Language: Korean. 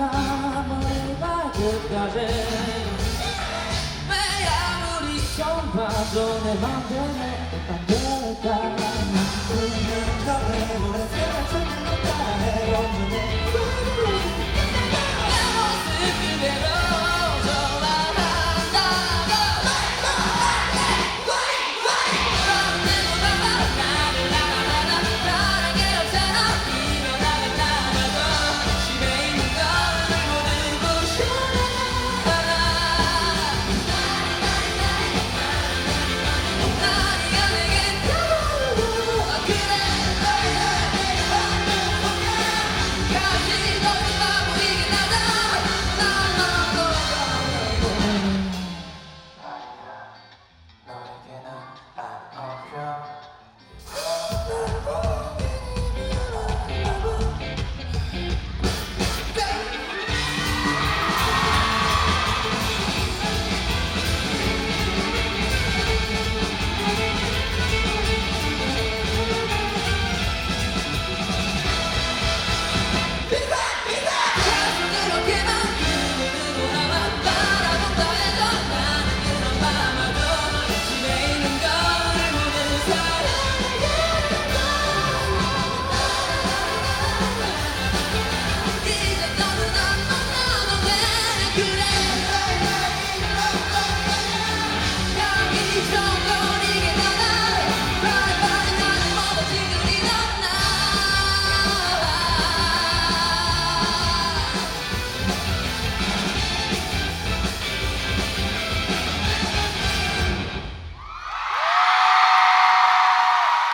아무리 끝까지 왜 아무리 좀 봐도 내 맘대로 안 될까 운